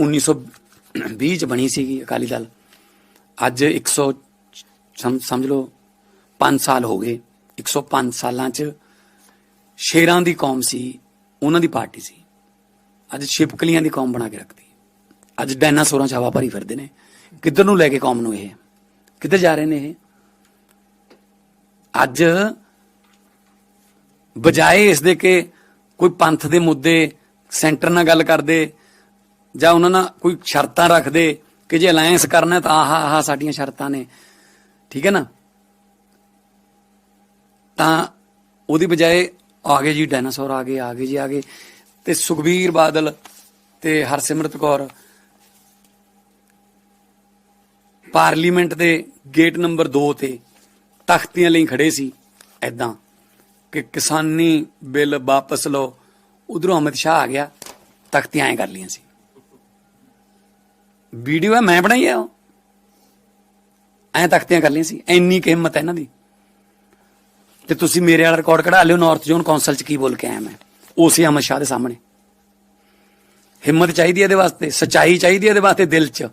1920 ਚ ਬਣੀ ਸੀਗੀ ਅਕਾਲੀ ਦਲ। ਅੱਜ 100 ਸਮ- ਸਮਝ ਲਓ 5 ਸਾਲ ਹੋ ਗਏ। 105 ਸਾਲਾਂ ਚ ਸ਼ੇਰਾਂ ਦੀ ਕੌਮ ਸੀ, ਉਹਨਾਂ ਦੀ ਪਾਰਟੀ ਸੀ। ਅੱਜ ਛਿਪਕਲੀਆਂ ਦੀ ਕੌਮ ਬਣਾ ਕੇ ਰੱਖਦੀ ਅੱਜ ਡਾਇਨਾਸੌਰਾਂ ਚ ਹਵਾ ਭਰੀ ਫਿਰਦੇ ਨੇ। ਕਿੱਧਰ ਨੂੰ ਲੈ ਕੇ ਕੌਮ ਨੂੰ ਇਹ? ਕਿੱਧਰ ਜਾ ਰਹੇ ਨੇ ਇਹ? ਅੱਜ ਬਜਾਏ ਇਸ ਦੇ ਕਿ ਕੋਈ ਪੰਥ ਦੇ ਮੁੱਦੇ ਸੈਂਟਰ ਨਾਲ ਗੱਲ ਕਰਦੇ ਜਾਂ ਉਹਨਾਂ ਨਾਲ ਕੋਈ ਸ਼ਰਤਾਂ ਰੱਖਦੇ ਕਿ ਜੇ ਅਲਾਈਅੰਸ ਕਰਨਾ ਤਾਂ ਆਹ ਆਹ ਸਾਡੀਆਂ ਸ਼ਰਤਾਂ ਨੇ। ਠੀਕ ਹੈ ਨਾ? ਤਾਂ ਉਹਦੀ ਬਜਾਏ ਆ ਗਏ ਜੀ, ਡਾਇਨਾਸੌਰ ਆ ਗਏ ਆ ਗਏ ਜੀ, ਆ ਗਏ। ਤੇ ਸੁਖਬੀਰ ਬਾਦਲ ਤੇ ਹਰਸਿਮਰਤ ਕੌਰ ਪਾਰਲੀਮੈਂਟ ਦੇ ਗੇਟ ਨੰਬਰ 2 ਤੇ ਤਖਤੀਆਂ ਲਈ ਖੜੇ ਸੀ ਐਦਾਂ ਕਿ ਕਿਸਾਨੀ ਬਿੱਲ ਵਾਪਸ ਲਓ। ਉਧਰੋਂ ਅਮਿਤ ਸ਼ਾਹ ਆ ਗਿਆ, ਤਖਤੀਆਂ ਐ ਕਰ ਲੀਆਂ ਸੀ। ਵੀਡੀਓ ਹੈ, ਮੈਂ ਬਣਾਈ ਹੈ ਉਹ। ਐਂ ਤਖਤੀਆਂ ਕਰ ਲੀਆਂ ਸੀ। ਇੰਨੀ ਕਿ ਹਿੰਮਤ ਹੈ ਇਹਨਾਂ ਦੀ। ਤੇ ਤੁਸੀਂ ਮੇਰੇ ਵਾਲਾ ਰਿਕਾਰਡ ਕਢਾ ਲਿਓ ਨਾਰਥ ਜ਼ੋਨ ਕੌਂਸਲ ਚ ਕੀ ਬੋਲ ਕੇ ਆਇਆ ਮੈਂ। ਉਸੇ ਅਮਿਤ ਸ਼ਾਹ ਦੇ ਸਾਹਮਣੇ। ਹਿੰਮਤ ਚਾਹੀਦੀ ਹੈ ਇਹਦੇ ਵਾਸਤੇ, ਸਚਾਈ ਚਾਹੀਦੀ ਹੈ ਇਹਦੇ ਵਾਸਤੇ ਦਿਲ 'ਚ।